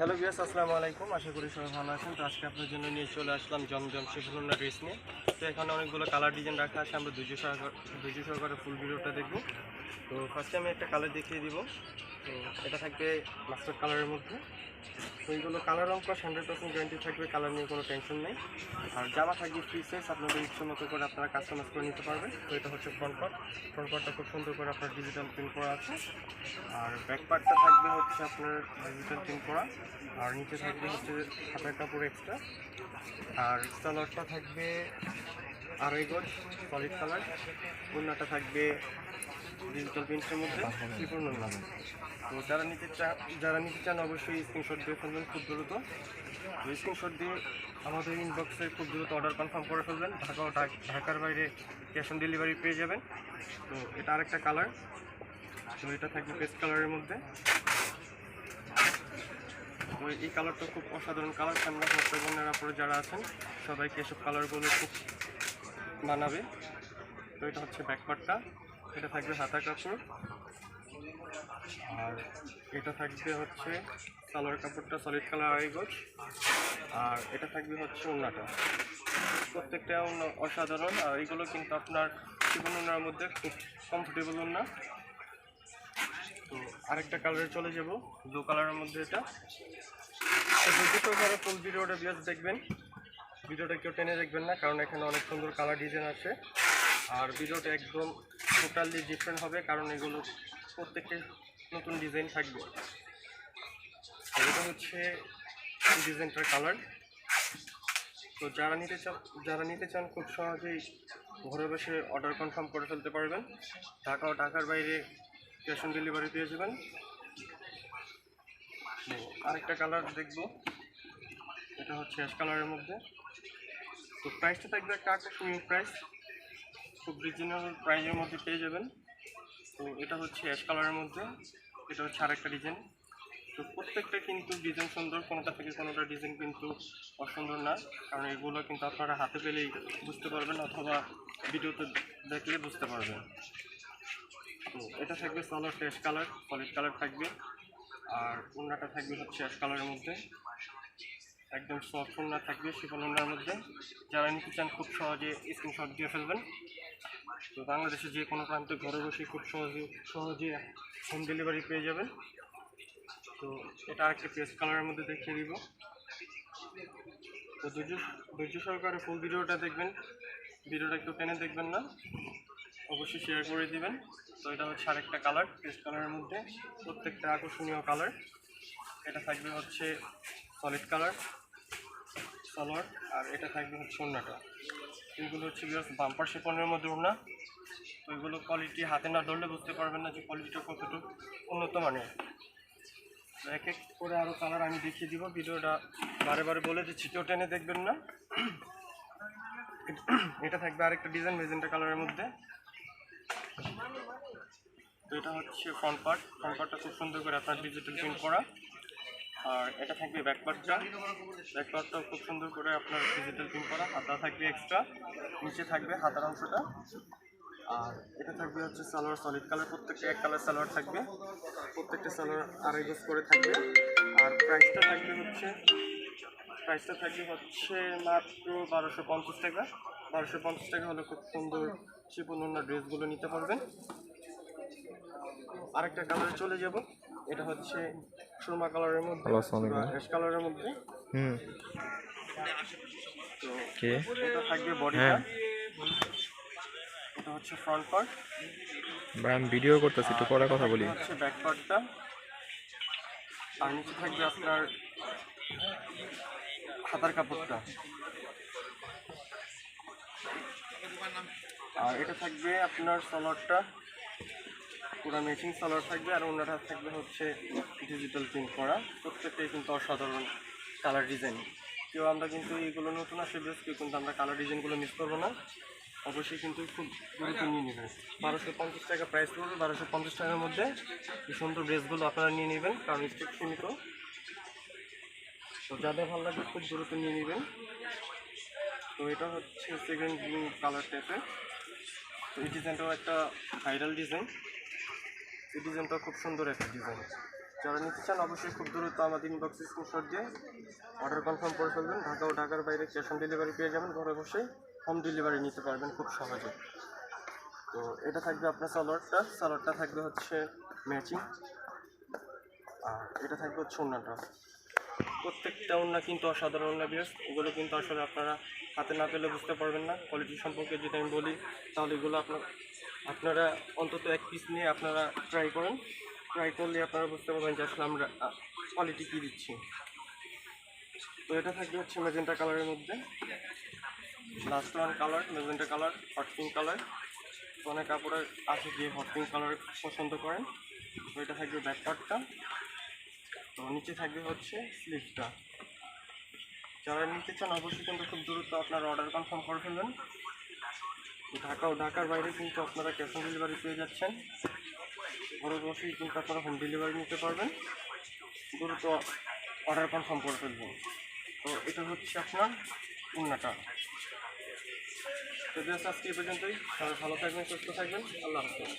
Hello বিয়াস আসসালামু আলাইকুম। আশা করি সবাই ভালো আছেন। তো আজকে আপনার জন্য নিয়ে চলে আসলাম জমজম শিফুল্লা ড্রেস নিয়ে। তো এখানে অনেকগুলো কালার ডিজাইন রাখা আছে। আমরা দুইশো সহকার দুইশো সহকারে ফুল ভিডিওটা দেখব। তো ফার্স্টে আমি একটা কালার দেখিয়ে দিব। তো এটা থাকবে মাস্টার কালারের মধ্যে। তো এইগুলো কালার অঙ্ক হান্ড্রেড পার্সেন্ট গ্যারান্টি থাকবে। কালার নিয়ে কোনো টেনশন নেই। আর জামা থাকবে ফ্রি সাইজ আপনাদের ইচ্ছে মতো করে আপনারা কাস্টমাইজ করে নিতে পারবেন। তো এটা হচ্ছে ফ্রন্ট পার্ট ফ্রন্ট পার্টটা খুব সুন্দর করে আপনার ডিজিটাল প্রিন্ট করা আছে। আর ব্যাক পার্টটা থাকবে হচ্ছে আপনার ডিজিটাল প্রিন্ট করা। আর নিচে থাকবে হচ্ছে হাতের কাপড় এক্সট্রা আর সালোয়ারটা থাকবে আড়াই গজ সলিড কালার ওড়নাটা থাকবে ডিজিটাল প্রিন্টের মধ্যে ত্রিপূর্ণ নাম তো যারা নিতে চান যারা নিতে চান অবশ্যই স্ক্রিনশট দিয়ে ফেলবেন, খুব দ্রুত। তো স্ক্রিনশট দিয়ে আমাদের ইনবক্সে খুব দ্রুত অর্ডার কনফার্ম করে ফেলবেন। ঢাকা ঢাকার বাইরে ক্যাশ অন ডেলিভারি পেয়ে যাবেন। তো এটা আরেকটা কালার তো এটা থাকবে পেস্ট কালারের মধ্যে। তো এই কালারটা খুব অসাধারণ কালার আমরা বোনের আপনারা যারা আছেন, সবাইকে এসব কালারগুলো খুব মানাবে। তো এটা হচ্ছে ব্যাকপার্টটা এটা থাকবে হাতা কাপড়। আর এটা থাকবে হচ্ছে সালোয়ার কাপড়টা সলিড কালার আড়াই গজ। আর এটা থাকবে হচ্ছে ওড়নাটা। প্রত্যেকটা অসাধারণ। আর এগুলো কিন্তু আপনার জীবন ওড়নার মধ্যে খুব কমফোর্টেবল ওড়না। তো আরেকটা কালারে চলে যাব। ব্লু কালারের মধ্যে এটা। দুটো কালারে ফুল ভিডিওটা বিয়াস দেখবেন। ভিডিওটা কেউ টেনে দেখবেন না, কারণ এখানে অনেক সুন্দর কালার ডিজাইন আছে। আর ভিডিওটা একদম টোটালি ডিফারেন্ট হবে, কারণ এগুলো প্রত্যেকটা নতুন ডিজাইন থাকবে। এটা হচ্ছে ডিজাইনটার কালার তো যারা নিতে চান, যারা নিতে চান, খুব সহজেই ঘরে বসে অর্ডার কনফার্ম করে ফেলতে পারবেন। ঢাকা ও ঢাকার বাইরে ক্যাশ অন ডেলিভারি পেয়ে যাবেন আরেকটা কালার দেখব। এটা হচ্ছে অ্যাশ কালারের মধ্যে। তো প্রাইসটা থাকবে একটা আকর্ষণীয় প্রাইস খুব রিজনেবল প্রাইসের মধ্যে পেয়ে যাবেন। তো এটা হচ্ছে অ্যাশ কালারের মধ্যে। এটা হচ্ছে আরেকটা ডিজাইন তো প্রত্যেকটা কিন্তু ডিজাইন সুন্দর, কোনোটা থেকে কোনোটা ডিজাইন কিন্তু অসুন্দর না। কারণ এগুলো কিন্তু আপনারা হাতে পেলেই বুঝতে পারবেন অথবা ভিডিওতে দেখলে বুঝতে পারবেন। তো এটা থাকবে salwar ash colour solid colour থাকবে। আর ওড়নাটা থাকবে হচ্ছে অ্যাশ কালারের মধ্যে। একদম সফট ওড়না থাকবে শিফন ওড়নার মধ্যে। যারা নিতে চান খুব সহজে স্ক্রিনশট দিয়ে ফেলবেন। তো বাংলাদেশে যে কোনো প্রান্তে ঘরে বসে খুব সহজে সহজে হোম ডেলিভারি পেয়ে যাবেন। তো এটা আরেকটা পেস্ট কালারের মধ্যে দেখিয়ে দিব। তো ধৈর্য ধৈর্য সহকারে ফুল ভিডিওটা দেখবেন। ভিডিওটা একটু টেনে দেখবেন না। অবশ্যই শেয়ার করে দিবেন। তো এটা হচ্ছে আরেকটা কালার পেস্ট কালারের মধ্যে প্রত্যেকটা আকর্ষণীয় কালার এটা থাকবে হচ্ছে সলিড কালার সালোয়ার, আর এটা থাকবে হচ্ছে ওড়নাটা। এগুলো হচ্ছে বাম্পার শিপনের মধ্যে ওড়না। তো এগুলো কোয়ালিটি হাতে না ধরলে বুঝতে পারবেন না যে কোয়ালিটিটা কতটুকু উন্নত মানের। এক এক করে আরও কালার আমি দেখিয়ে দিব, ভিডিওটা বারে বারে বলে দিচ্ছি, কেউ টেনে দেখবেন না। এটা থাকবে আরেকটা ডিজাইন মেজেন্টা কালারের মধ্যে। তো এটা হচ্ছে ফ্রন্ট পার্ট ফ্রন্ট পার্টটা খুব সুন্দর করে আপনার ডিজিটাল প্রিন্ট করা। আর এটা থাকবে ব্যাক পার্টটা ব্যাক পার্টটাও খুব সুন্দর করে আপনার ডিজিটাল প্রিন্ট করা। হাতা থাকবে এক্সট্রা নিচে থাকবে হাতার অংশটা। আর এটা থাকবে হচ্ছে সালোয়ার সলিড কালার প্রত্যেকটা এক কালার সালোয়ার থাকবে। প্রত্যেকটা সালোয়ার আড়াই গজ করে থাকবে। আর প্রাইসটা থাকবে হচ্ছে প্রাইসটা থাকবে হচ্ছে মাত্র বারোশো পঞ্চাশ টাকা। বারোশো পঞ্চাশ টাকা হলে খুব সুন্দর শিপন অন্য ড্রেসগুলো নিতে পারবেন আরেকটা কালারে চলে যাব। এটা হচ্ছে সুরমা কালারের মধ্যে। অ্যাশ কালারের মধ্যে। হুম। তো কে? এটা থাকবে বডিটা হ্যাঁ। এটা হচ্ছে ফ্রন্ট পার্ট ভাই আমি ভিডিও করতেছি একটু পরে কথা বলি। হচ্ছে ব্যাক পার্টটা আর নিচে থাকবে আপনার হাতার কাপড়টা। আর এটা থাকবে আপনার সালোয়ারটা। পুরো ম্যাচিং সালোয়ার থাকবে আর অন্যটা থাকবে হচ্ছে ডিজিটাল প্রিন্ট করা। প্রত্যেকটাই কিন্তু অসাধারণ কালার ডিজাইন কেউ আমরা কিন্তু এইগুলো নতুন আসে বেশ কেউ কিন্তু আমরা কালার ডিজাইনগুলো মিস করব না। অবশ্যই কিন্তু খুব গুরুত্ব নিয়ে নেবেন। বারোশো পঞ্চাশ টাকা প্রাইস পড়বে। বারোশো পঞ্চাশ টাকার মধ্যে এই সুন্দর ড্রেসগুলো আপনারা নিয়ে নেবেন, কারণ স্টেপ সীমিত। তো যাদের ভালো লাগবে খুব দ্রুত নিয়ে নেবেন। তো এটা হচ্ছে সেকেন্ড ব্লু কালার টাইপের তো এই ডিজাইনটাও একটা ভাইরাল ডিজাইন এই ডিজাইনটা খুব সুন্দর একটা ডিজাইন যারা নিতে চান অবশ্যই খুব দ্রুত আমাদের ইনবক্সে স্ক্রিনশট দিয়ে অর্ডার কনফার্ম করে ফেলবেন। ঢাকা ও ঢাকার বাইরে ক্যাশ অন ডেলিভারি পেয়ে যাবেন। ঘরে বসেই হোম ডেলিভারি নিতে পারবেন খুব সহজে। তো এটা থাকবে আপনার সালোয়ারটা। সালোয়ারটা থাকবে হচ্ছে ম্যাচিং আর এটা থাকবে হচ্ছে অন্যটা প্রত্যেকটা ওন্না কিন্তু অসাধারণ ওন্না বিয়ার্স এগুলো কিন্তু আসলে আপনারা হাতে না পেলে বুঝতে পারবেন না। কোয়ালিটি সম্পর্কে যদি আমি বলি, তাহলে এগুলো আপনার, আপনারা অন্তত এক পিস নিয়ে আপনারা ট্রাই করেন। ট্রাই করলে আপনারা বুঝতে পারবেন যে আসলে আমরা কোয়ালিটি কী দিচ্ছি। তো এটা থাকবে হচ্ছে মেজেন্টা কালারের মধ্যে। Last one colour magenta colour hot pink colour অনেক কাপড়ের আছে যে হট পিঙ্ক কালার পছন্দ করেন। তো এটা থাকবে ব্যাক পার্টটা তো নিচে থাকবে হচ্ছে স্লিভটা যারা নিতে চান অবশ্যই কিন্তু খুব দ্রুত আপনারা অর্ডার কনফার্ম করে ফেলবেন। ঢাকা ও ঢাকার বাইরে কিন্তু আপনারা ক্যাশ অন ডেলিভারি পেয়ে যাচ্ছেন। ঘরে বসেই কিন্তু আপনারা হোম ডেলিভারি নিতে পারবেন। দ্রুত অর্ডার কনফার্ম করে ফেলবেন। তো এটা হচ্ছে আপনার উন্নাটা। তো আজকে এই পর্যন্তই। ভালো থাকবেন, সুস্থ থাকবেন। আল্লাহ হাফিজ।